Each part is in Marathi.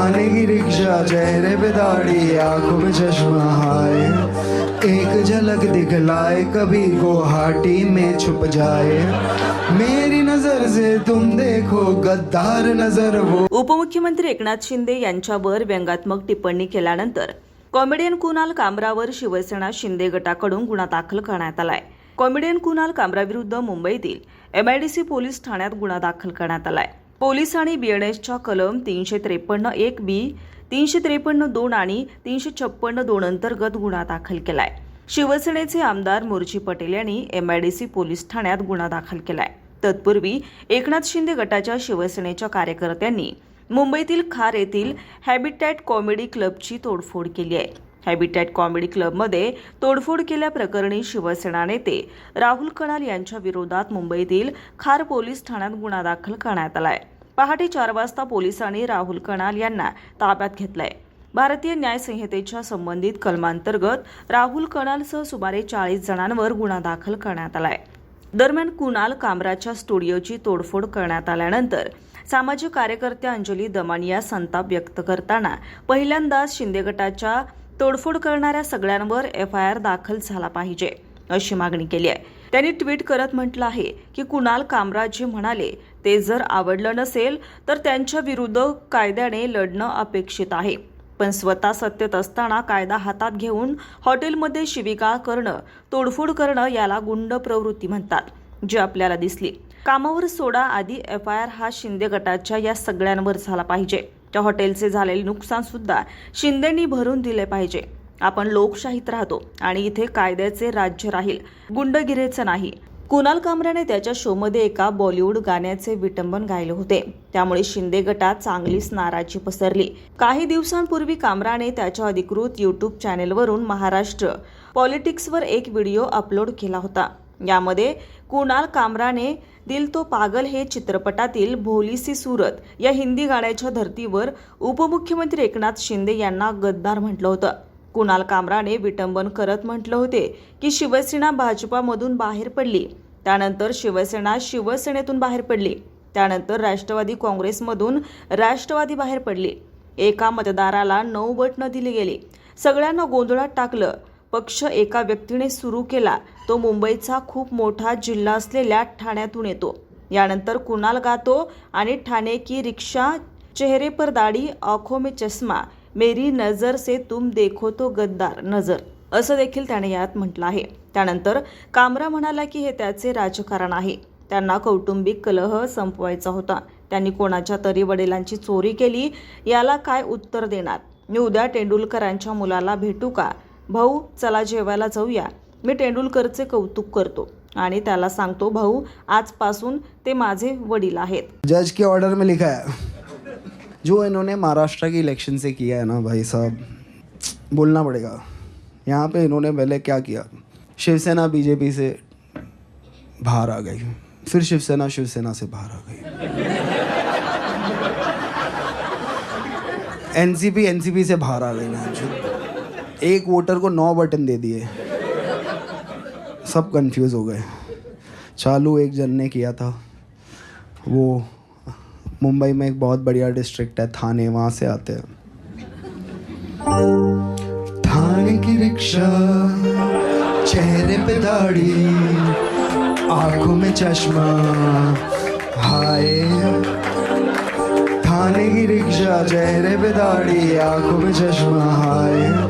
थाने की रिक्शा चेहरे पे दाढ़ी आंखों में चश्मा हाय। एक झलक दिखलाए कभी गुवाहाटी में छुप जाए। मेरी नजर से तुम देखो गद्दार नजर वो। उपमुख्यमंत्री एकनाथ शिंदे यांच्यावर व्यंगात्मक टिप्पणी केल्यानंतर कॉमेडियन कुणाल कामरावर शिवसेना शिंदे गटाकडून गुन्हा दाखल करण्यात आलाय. कॉमेडियन कुणाल कामराविरुद्ध मुंबईतील एमआयडीसी पोलीस ठाण्यात गुन्हा दाखल करण्यात आलाय. पोलिसांनी एसच्या कलम तीनशे त्रेपन्न एक बी तीनशे त्रेपन्न दोन आणि तीनशे छप्पन्न दोन अंतर्गत गुन्हा दाखल केलाय. शिवसेनेचे आमदार मुरजी पटेल यांनी एमआयडीसी पोलीस ठाण्यात गुन्हा दाखल केलाय. तत्पूर्वी एकनाथ शिंदे गटाच्या शिवसेनेच्या कार्यकर्त्यांनी मुंबईतील खार येथील हॅबिटॅट कॉमेडी क्लबची तोडफोड केली आहे. हॅबिटॅट कॉमेडी क्लबमध्ये तोडफोड केल्याप्रकरणी शिवसेना नेते राहुल कणाल यांच्या विरोधात मुंबईतील खार पोलीस ठाण्यात गुन्हा दाखल करण्यात आलाय. पहाटे चार वाजता पोलिसांनी राहुल कणाल यांना ताब्यात घेतलंय. भारतीय न्याय संहितेच्या संबंधित कलमांतर्गत राहुल कणालसह सुमारे चाळीस जणांवर गुन्हा दाखल करण्यात आलाय. दरम्यान कुणाल कामराच्या स्टुडिओची तोडफोड करण्यात आल्यानंतर सामाजिक कार्यकर्त्या अंजली दमानिया संताप व्यक्त करताना पहिल्यांदाच शिंदे गटाच्या तोडफोड करणाऱ्या सगळ्यांवर एफ आय आर दाखल झाला पाहिजे अशी मागणी केली आहे. त्यांनी ट्विट करत म्हटलं आहे की कुणाल कामरा म्हणाले ते जर आवडलं नसेल तर त्यांच्या विरुद्ध कायद्याने लढणं अपेक्षित आहे. पण स्वतः सत्तेत असताना कायदा हातात घेऊन हॉटेलमध्ये शिविका करणं तोडफोड करणं याला गुंड प्रवृत्ती म्हणतात जी आपल्याला दिसली. कामावर सोडा आधी एफ आय आर हा शिंदे गटाच्या या सगळ्यांवर झाला पाहिजे. त्या हॉटेलचे झालेले नुकसानसुद्धा शिंदेनी शिंदेंनी भरून दिले पाहिजे. आपण लोकशाहीत राहतो आणि इथे कायद्याचे राज्य राहील गुंडगिरीचं नाही. कुणाल कामराने त्याच्या शोमध्ये एका बॉलिवूड गाण्याचे विटंबन गायले होते. त्यामुळे शिंदे गटात चांगलीच नाराजी पसरली. काही दिवसांपूर्वी कामराने त्याच्या अधिकृत युट्यूब चॅनेलवरून महाराष्ट्र पॉलिटिक्सवर एक व्हिडिओ अपलोड केला होता. यामध्ये कुणाल कामराने दिल तो पागल हे चित्रपटातील भोलीसी सुरत या हिंदी गाण्याच्या धर्तीवर उपमुख्यमंत्री एकनाथ शिंदे यांना गद्दार म्हटलं होतं. कुणाल कामराने विटंबन करत म्हटलं होते की शिवसेना भाजपामधून बाहेर पडली. त्यानंतर शिवसेना शिवसेनेतून बाहेर पडली. त्यानंतर राष्ट्रवादी काँग्रेसमधून राष्ट्रवादी बाहेर पडली. एका मतदाराला नऊ बटणं दिली गेली. सगळ्यांना गोंधळात टाकलं. पक्ष एका व्यक्तीने सुरू केला. तो मुंबईचा खूप मोठा जिल्हा असलेल्या ठाण्यातून येतो. यानंतर कुणाल गातो आणि ठाणे की रिक्षा चेहरे पर दाढी आखो में चष्मा मेरी नजर से तुम देखो तो गद्दार नजर असं देखील त्याने यात म्हटलं आहे. त्यानंतर कामरा म्हणाला की हे त्याचे राजकारण आहे. त्यांना कौटुंबिक कलह संपवायचा होता. त्यांनी कोणाच्या तरी वडिलांची चोरी केली याला काय उत्तर देणार? मी उद्या तेंडुलकरांच्या मुलाला भेटू का? भाऊ चला जेवायला जाऊया. मी तेंडुलकरचे कौतुक करतो आणि त्याला सांगतो भाऊ आजपासून ते माझे वडील आहेत. जज के ऑर्डर में लिखा है। जो इन्होंने महाराष्ट्र की इलेक्शन से किया है ना भाई साहब बोलना पड़ेगा। यहाँ पे इन्होंने पहले क्या किया? शिवसेना बीजेपी से बाहर आ गई। फिर शिवसेना शिवसेना से बाहर आ गई। एनसीपी एनसीपी से बाहर आ गई ना एक वोटर को नौ बटन दे दिए। सब कंफ्यूज हो गए। चालू एक जन ने किया था। वो मुंबई में एक बहुत बढ़िया डिस्ट्रिक्ट है, थाने, वहाँ से आते हैं। थाने की रिक्शा, चेहरे पे दाढ़ी, आँखों में चश्मा, हाय। थाने की रिक्शा, चेहरे पे दाढ़ी, आँखों में चश्मा, हाय।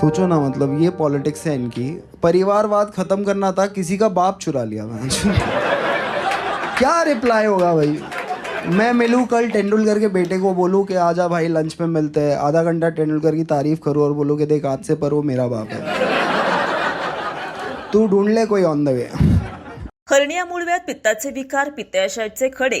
सोचो ना मतलब ये पॉलिटिक्स है इनकी। परिवारवाद खत्म करना था, किसी का बाप चुरा लिया मैं क्या रिप्लाई होगा भाई? मैं मिलूँ कल तेंदुलकर के बेटे को, बोलूँ कि आजा भाई लंच पे मिलते हैं। आधा घंटा तेंदुलकर की तारीफ़ करूँ और बोलूँ कि देख, आज से पर वो मेरा बाप है। तू ढूंढ ले कोई ऑन द वे हर्निया मूळव्याध पित्ताचे विकार पित्ताशयाचे खडे